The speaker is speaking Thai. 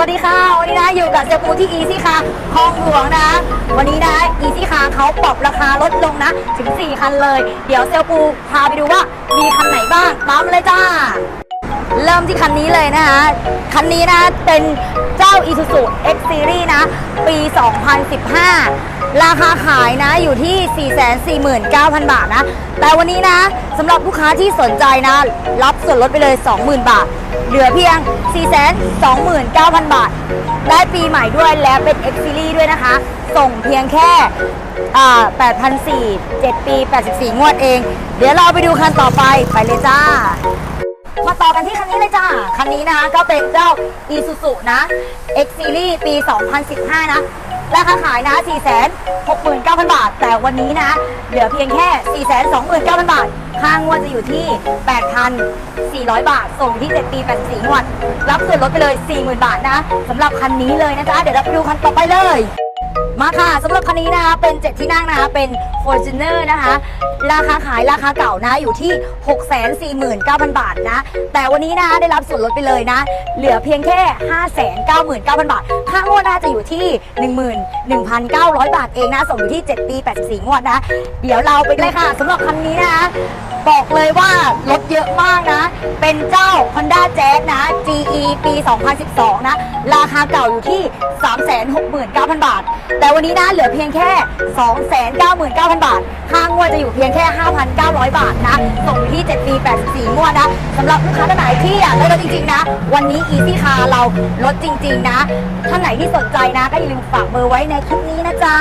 วัสดีค่ะ วันนี้นะอยู่กับเซลปูที่อีซี่คาคลองหลวงนะ วันนี้นะอีซี่คาเขาปรับราคาลดลงนะ ถึง 4 คันเลย เดี๋ยวเซลปูพาไปดูว่ามีคันไหนบ้างตามมเลยจ้า เริ่มที่คันนี้เลยนะคะ คันนี้นะเป็นเจ้า Isuzu X Series นะ ปี 2015 ราคาขายนะอยู่ที่ 449,000 บาทนะ แต่วันนี้นะสำหรับลูกค้าที่สนใจนะ รับส่วนลดไปเลย 20,000 บาท เหลือเพียง 429,000 บาท ได้ปีใหม่ด้วยและเป็น X Series ด้วยนะคะ ส่งเพียงแค่อ่า8,400 7ปี 84 งวดเอง เดี๋ยวเราไปดูคันต่อไปไปเลยจ้า มาต่อกันที่คันนี้เลยจ้าคันนี้นะคะก็เป็นเจ้า Isuzu นะ X Series ปี 2015 นะราคาขายนะ 469,000 บาท แต่วันนี้นะ เหลือเพียงแค่ 429,000 บาท ค่างวดจะอยู่ที่ 8,400 บาท ส่งที่ 7 ปี 84งวด รับส่วนลดไปเลย 40,000 บาทนะสำหรับคันนี้เลยนะจ๊ะ เดี๋ยวเราไปดูคันต่อไปเลย มาค่ะสำหรับคันนี้นะคะเป็น 7 ที่นั่งนะคะเป็น Fortuner นะคะ ราคาขายราคาเก่านะอยู่ที่ 649,000 บาทนะ แต่วันนี้นะคะได้รับส่วนลดไปเลยนะ เหลือเพียงแค่ 599,000 บาท ค่างวดน่าจะอยู่ที่ 11,900 บาทเองนะส่งอยู่ที่ 7 ปี 84 งวดนะ เดี๋ยวเราไปเลยค่ะสำหรับคันนี้นะคะบอกเลยว่าลดเยอะมากนะ เป็นเจ้า Honda Jazz นะ GE ปี 2012 นะ ราคาเก่าอยู่ที่ 369,000 บาท วันนี้นะเหลือเพียงแค่ 299,000 บาท ค่างวดจะอยู่เพียงแค่ 5,900 บาทนะ ส่งอยู่ที่7ปี84 งวดนะสำหรับลูกค้าท่านไหนที่อยากได้รถจริงๆนะ วันนี้ Easy Car เราลดจริง ๆ นะ ท่านไหนที่สนใจนะ ก็อย่าลืมฝากเบอร์ไว้ในคลิปนี้นะจ๊ะ